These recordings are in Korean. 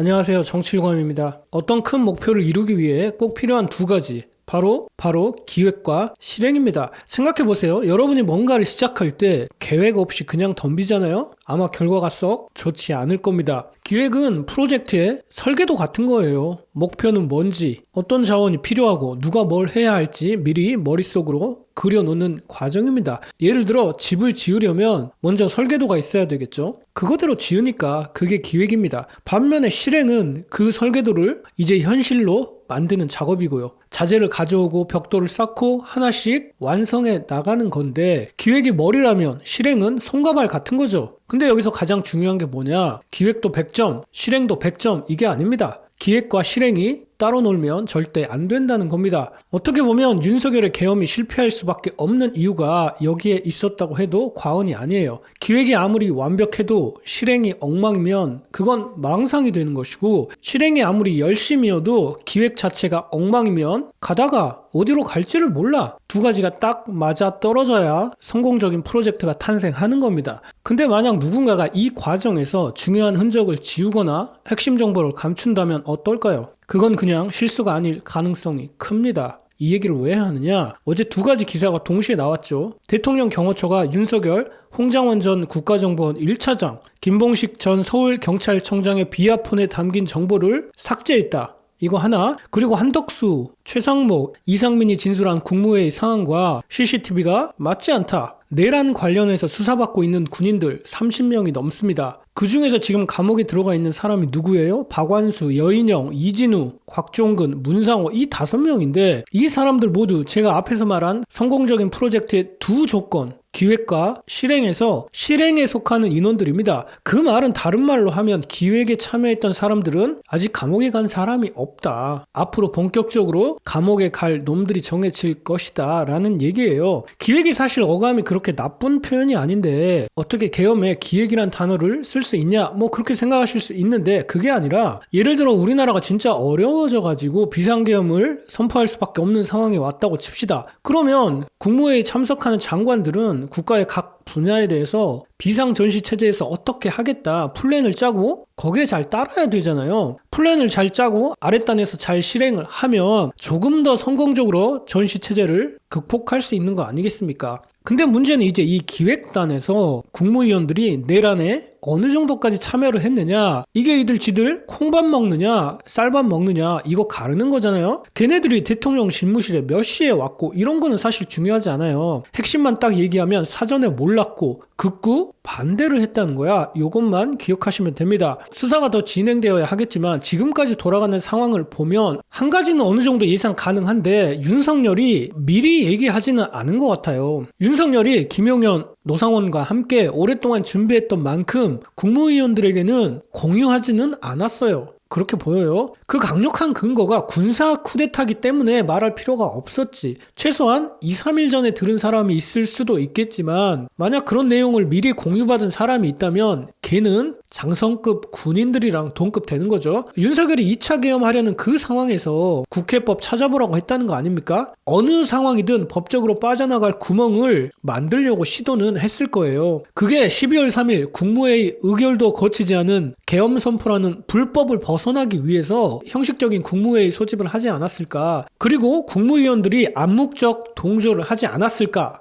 안녕하세요. 정치유감입니다. 어떤 큰 목표를 이루기 위해 꼭 필요한 두 가지. 바로 바로 기획과 실행입니다. 생각해 보세요. 여러분이 뭔가를 시작할 때 계획 없이 그냥 덤비잖아요. 아마 결과가 썩 좋지 않을 겁니다. 기획은 프로젝트의 설계도 같은 거예요. 목표는 뭔지, 어떤 자원이 필요하고 누가 뭘 해야 할지 미리 머릿속으로 그려놓는 과정입니다. 예를 들어 집을 지으려면 먼저 설계도가 있어야 되겠죠. 그거대로 지으니까 그게 기획입니다. 반면에 실행은 그 설계도를 이제 현실로 만드는 작업이고요. 자재를 가져오고 벽돌을 쌓고 하나씩 완성해 나가는 건데 기획이 머리라면 실행은 손과 발 같은 거죠. 근데 여기서 가장 중요한 게 뭐냐? 기획도 100점, 실행도 100점 이게 아닙니다. 기획과 실행이 따로 놀면 절대 안 된다는 겁니다. 어떻게 보면 윤석열의 계엄이 실패할 수밖에 없는 이유가 여기에 있었다고 해도 과언이 아니에요. 기획이 아무리 완벽해도 실행이 엉망이면 그건 망상이 되는 것이고 실행이 아무리 열심이어도 기획 자체가 엉망이면 가다가 어디로 갈지를 몰라. 두 가지가 딱 맞아 떨어져야 성공적인 프로젝트가 탄생하는 겁니다. 근데 만약 누군가가 이 과정에서 중요한 흔적을 지우거나 핵심 정보를 감춘다면 어떨까요? 그건 그냥 실수가 아닐 가능성이 큽니다. 이 얘기를 왜 하느냐? 어제 두 가지 기사가 동시에 나왔죠. 대통령 경호처가 윤석열, 홍장원 전 국가정보원 1차장, 김봉식 전 서울경찰청장의 비아폰에 담긴 정보를 삭제했다. 이거 하나 그리고 한덕수, 최상목, 이상민이 진술한 국무회의 상황과 CCTV가 맞지 않다. 내란 관련해서 수사받고 있는 군인들 30명이 넘습니다. 그 중에서 지금 감옥에 들어가 있는 사람이 누구예요? 박완수, 여인영, 이진우, 곽종근, 문상호 이 다섯 명인데 이 사람들 모두 제가 앞에서 말한 성공적인 프로젝트의 두 조건 기획과 실행에서 실행에 속하는 인원들입니다. 그 말은 다른 말로 하면 기획에 참여했던 사람들은 아직 감옥에 간 사람이 없다. 앞으로 본격적으로 감옥에 갈 놈들이 정해질 것이다. 라는 얘기예요. 기획이 사실 어감이 그렇게 나쁜 표현이 아닌데 어떻게 계엄에 기획이란 단어를 쓸 수 있냐? 뭐 그렇게 생각하실 수 있는데 그게 아니라 예를 들어 우리나라가 진짜 어려워져 가지고 비상계엄을 선포할 수밖에 없는 상황에 왔다고 칩시다. 그러면 국무회의 참석하는 장관들은 국가의 각 분야에 대해서 비상 전시 체제에서 어떻게 하겠다 플랜을 짜고 거기에 잘 따라야 되잖아요. 플랜을 잘 짜고 아랫단에서 잘 실행을 하면 조금 더 성공적으로 전시 체제를 극복할 수 있는 거 아니겠습니까? 근데 문제는 이제 이 기획단에서 국무위원들이 내란에 어느 정도까지 참여를 했느냐 이게 이들 지들 콩밥 먹느냐 쌀밥 먹느냐 이거 가르는 거잖아요. 걔네들이 대통령 집무실에 몇 시에 왔고 이런 거는 사실 중요하지 않아요. 핵심만 딱 얘기하면 사전에 몰랐고 극구 반대를 했다는 거야. 이것만 기억하시면 됩니다. 수사가 더 진행되어야 하겠지만 지금까지 돌아가는 상황을 보면 한 가지는 어느 정도 예상 가능한데 윤석열이 미리 얘기하지는 않은 것 같아요. 윤석열이 김용현 노상원과 함께 오랫동안 준비했던 만큼 국무위원들에게는 공유하지는 않았어요. 그렇게 보여요. 그 강력한 근거가 군사 쿠데타기 때문에 말할 필요가 없었지. 최소한 2, 3일 전에 들은 사람이 있을 수도 있겠지만, 만약 그런 내용을 미리 공유받은 사람이 있다면, 걔는 장성급 군인들이랑 동급 되는 거죠. 윤석열이 2차 계엄하려는 그 상황에서 국회법 찾아보라고 했다는 거 아닙니까? 어느 상황이든 법적으로 빠져나갈 구멍을 만들려고 시도는 했을 거예요. 그게 12월 3일 국무회의 의결도 거치지 않은 계엄 선포라는 불법을 벗어나기 위해서 형식적인 국무회의 소집을 하지 않았을까? 그리고 국무위원들이 암묵적 동조를 하지 않았을까?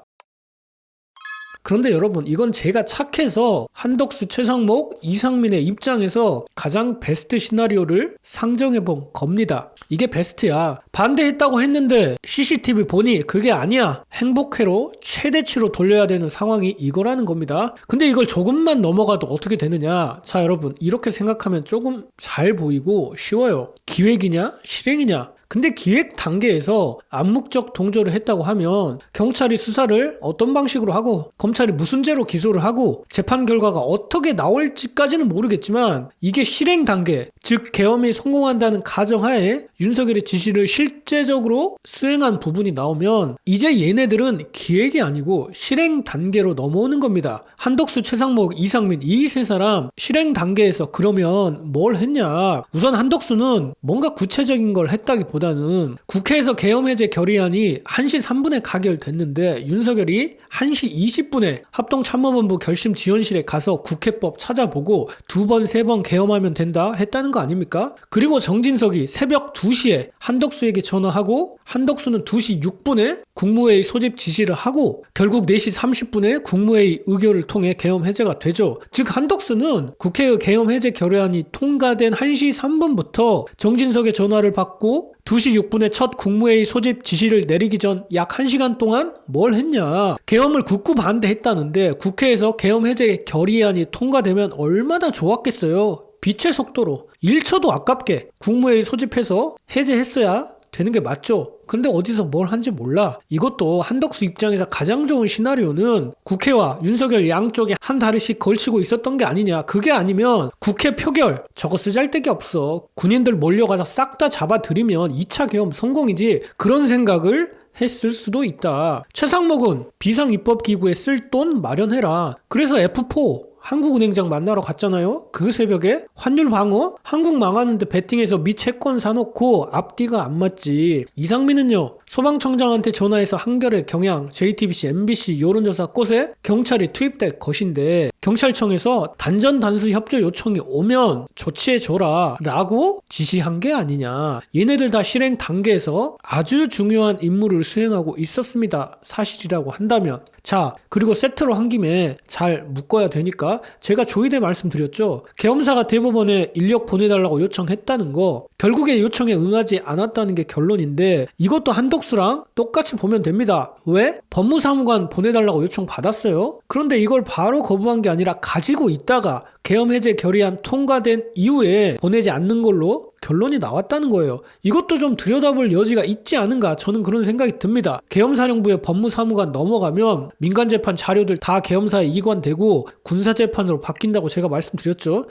그런데 여러분, 이건 제가 착해서 한덕수, 최상목, 이상민의 입장에서 가장 베스트 시나리오를 상정해 본 겁니다. 이게 베스트야. 반대했다고 했는데 CCTV 보니 그게 아니야. 행복회로 최대치로 돌려야 되는 상황이 이거라는 겁니다. 근데 이걸 조금만 넘어가도 어떻게 되느냐? 자, 여러분, 이렇게 생각하면 조금 잘 보이고 쉬워요. 기획이냐? 실행이냐? 근데 기획 단계에서 암묵적 동조를 했다고 하면 경찰이 수사를 어떤 방식으로 하고 검찰이 무슨 죄로 기소를 하고 재판 결과가 어떻게 나올지까지는 모르겠지만 이게 실행 단계 즉 계엄이 성공한다는 가정하에 윤석열의 지시를 실제적으로 수행한 부분이 나오면 이제 얘네들은 기획이 아니고 실행 단계로 넘어오는 겁니다. 한덕수, 최상목, 이상민 이 세 사람 실행 단계에서 그러면 뭘 했냐? 우선 한덕수는 뭔가 구체적인 걸 했다기보다 보다는 국회에서 계엄 해제 결의안이 1시 3분에 가결됐는데 윤석열이 1시 20분에 합동참모본부 결심 지원실에 가서 국회법 찾아보고 두 번, 세 번 계엄하면 된다 했다는 거 아닙니까? 그리고 정진석이 새벽 2시에 한덕수에게 전화하고 한덕수는 2시 6분에 국무회의 소집 지시를 하고 결국 4시 30분에 국무회의 의결을 통해 계엄 해제가 되죠. 즉 한덕수는 국회의 계엄 해제 결의안이 통과된 1시 3분부터 정진석의 전화를 받고 2시 6분에 첫 국무회의 소집 지시를 내리기 전 약 1시간 동안 뭘 했냐. 계엄을 굳고 반대했다는데 국회에서 계엄 해제 결의안이 통과되면 얼마나 좋았겠어요. 빛의 속도로 1초도 아깝게 국무회의 소집해서 해제했어야 되는 게 맞죠. 근데 어디서 뭘 한지 몰라. 이것도 한덕수 입장에서 가장 좋은 시나리오는 국회와 윤석열 양쪽에 한 다리씩 걸치고 있었던 게 아니냐. 그게 아니면 국회 표결 저거 쓰잘데기 없어. 군인들 몰려가서 싹 다 잡아들이면 2차 계엄 성공이지. 그런 생각을 했을 수도 있다. 최상목은 비상입법기구에 쓸 돈 마련해라. 그래서 F4 한국은행장 만나러 갔잖아요. 그 새벽에 환율 방어? 한국 망하는데 베팅해서 미 채권 사놓고 앞뒤가 안 맞지. 이상민은요. 소방청장한테 전화해서 한겨레, 경향, JTBC, MBC 여론조사 꽃에 경찰이 투입될 것인데 경찰청에서 단전 단수 협조 요청이 오면 조치해줘라 라고 지시한 게 아니냐. 얘네들 다 실행 단계에서 아주 중요한 임무를 수행하고 있었습니다. 사실이라고 한다면. 자, 그리고 세트로 한 김에 잘 묶어야 되니까 제가 조의대 말씀드렸죠. 계엄사가 대법원에 인력 보내달라고 요청했다는 거 결국에 요청에 응하지 않았다는 게 결론인데 이것도 한 독수랑 똑같이 보면 됩니다. 왜? 법무사무관 보내달라고 요청 받았어요. 그런데 이걸 바로 거부한 게 아니라 가지고 있다가 계엄 해제 결의안 통과된 이후에 보내지 않는 걸로 결론이 나왔다는 거예요. 이것도 좀 들여다볼 여지가 있지 않은가 저는 그런 생각이 듭니다. 계엄사령부의 법무사무관 넘어가면 민간재판 자료들 다 계엄사에 이관되고 군사재판으로 바뀐다고 제가 말씀드렸죠.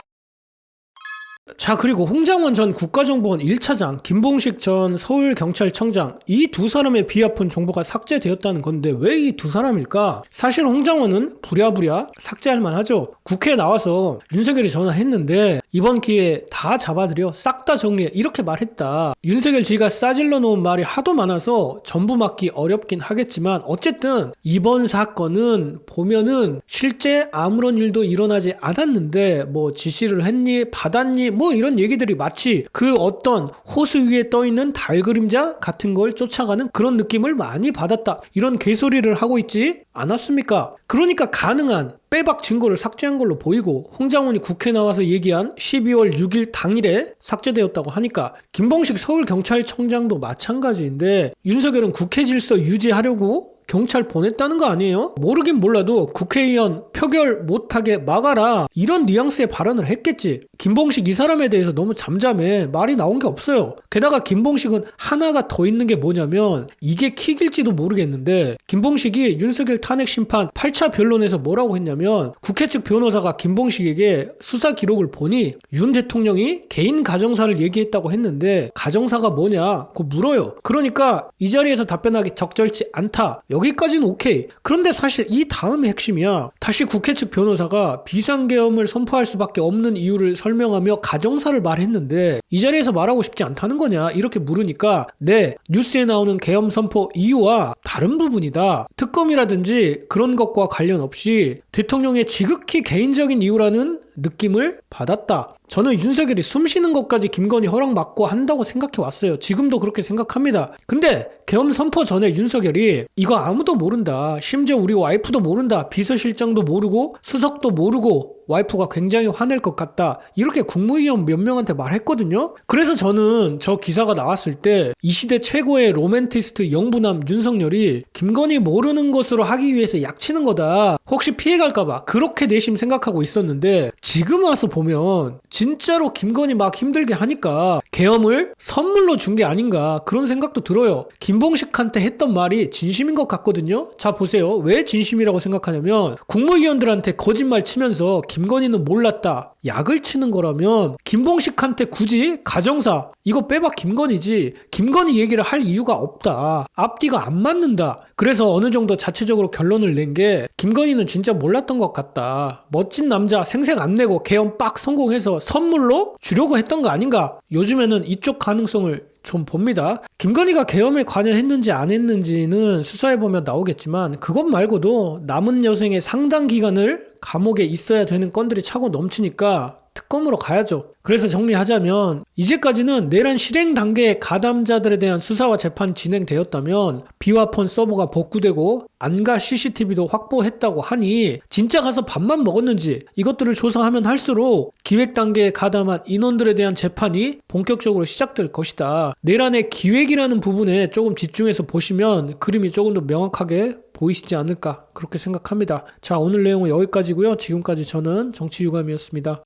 자, 그리고 홍장원 전 국가정보원 1차장, 김봉식 전 서울경찰청장, 이 두 사람의 비하폰 정보가 삭제되었다는 건데 왜 이 두 사람일까? 사실 홍장원은 부랴부랴 삭제할 만하죠. 국회에 나와서 윤석열이 전화했는데 이번 기회에 다 잡아들여 싹 다 정리해 이렇게 말했다. 윤석열 지가 싸질러 놓은 말이 하도 많아서 전부 맞기 어렵긴 하겠지만 어쨌든 이번 사건은 보면은 실제 아무런 일도 일어나지 않았는데 뭐 지시를 했니 받았니 뭐 이런 얘기들이 마치 그 어떤 호수 위에 떠 있는 달 그림자 같은 걸 쫓아가는 그런 느낌을 많이 받았다. 이런 개소리를 하고 있지 않았습니까? 그러니까 가능한 빼박 증거를 삭제한 걸로 보이고 홍장훈이 국회 나와서 얘기한 12월 6일 당일에 삭제되었다고 하니까 김봉식 서울경찰청장도 마찬가지인데 윤석열은 국회 질서 유지하려고 경찰 보냈다는 거 아니에요? 모르긴 몰라도 국회의원 표결 못하게 막아라. 이런 뉘앙스의 발언을 했겠지. 김봉식 이 사람에 대해서 너무 잠잠해. 말이 나온 게 없어요. 게다가 김봉식은 하나가 더 있는 게 뭐냐면 이게 킥일지도 모르겠는데 김봉식이 윤석열 탄핵 심판 8차 변론에서 뭐라고 했냐면 국회 측 변호사가 김봉식에게 수사 기록을 보니 윤 대통령이 개인 가정사를 얘기했다고 했는데 가정사가 뭐냐? 고 물어요. 그러니까 이 자리에서 답변하기 적절치 않다 여기까지는 오케이. 그런데 사실 이 다음이 핵심이야. 다시 국회 측 변호사가 비상계엄을 선포할 수밖에 없는 이유를 설명하며 가정사를 말했는데 이 자리에서 말하고 싶지 않다는 거냐 이렇게 물으니까 네 뉴스에 나오는 계엄 선포 이유와 다른 부분이다. 특검이라든지 그런 것과 관련 없이 대통령의 지극히 개인적인 이유라는 느낌을 받았다. 저는 윤석열이 숨 쉬는 것까지 김건희 허락 받고 한다고 생각해 왔어요. 지금도 그렇게 생각합니다. 근데 계엄 선포 전에 윤석열이 이거 아무도 모른다. 심지어 우리 와이프도 모른다. 비서실장도 모르고 수석도 모르고 와이프가 굉장히 화낼 것 같다. 이렇게 국무위원 몇 명한테 말했거든요. 그래서 저는 저 기사가 나왔을 때 이 시대 최고의 로맨티스트 영부남 윤석열이 김건희 모르는 것으로 하기 위해서 약치는 거다. 혹시 피해갈까봐 그렇게 내심 생각하고 있었는데 지금 와서 보면 진짜로 김건희 막 힘들게 하니까 계엄을 선물로 준 게 아닌가 그런 생각도 들어요. 김봉식한테 했던 말이 진심인 것 같거든요. 자 보세요. 왜 진심이라고 생각하냐면 국무위원들한테 거짓말 치면서 김건희는 몰랐다. 약을 치는 거라면 김봉식한테 굳이 가정사 이거 빼박 김건희지 김건희 얘기를 할 이유가 없다. 앞뒤가 안 맞는다. 그래서 어느 정도 자체적으로 결론을 낸 게 김건희는 진짜 몰랐던 것 같다. 멋진 남자 생색 안 내고 개엄 빡 성공해서 선물로 주려고 했던 거 아닌가? 요즘에는 이쪽 가능성을 좀 봅니다. 김건희가 계엄에 관여했는지 안 했는지는 수사해 보면 나오겠지만 그것 말고도 남은 여생의 상당 기간을 감옥에 있어야 되는 건들이 차고 넘치니까 특검으로 가야죠. 그래서 정리하자면 이제까지는 내란 실행 단계의 가담자들에 대한 수사와 재판 진행되었다면 비와폰 서버가 복구되고 안가 CCTV도 확보했다고 하니 진짜 가서 밥만 먹었는지 이것들을 조사하면 할수록 기획 단계에 가담한 인원들에 대한 재판이 본격적으로 시작될 것이다. 내란의 기획이라는 부분에 조금 집중해서 보시면 그림이 조금 더 명확하게 보이시지 않을까 그렇게 생각합니다. 자 오늘 내용은 여기까지고요. 지금까지 저는 정치유감이었습니다.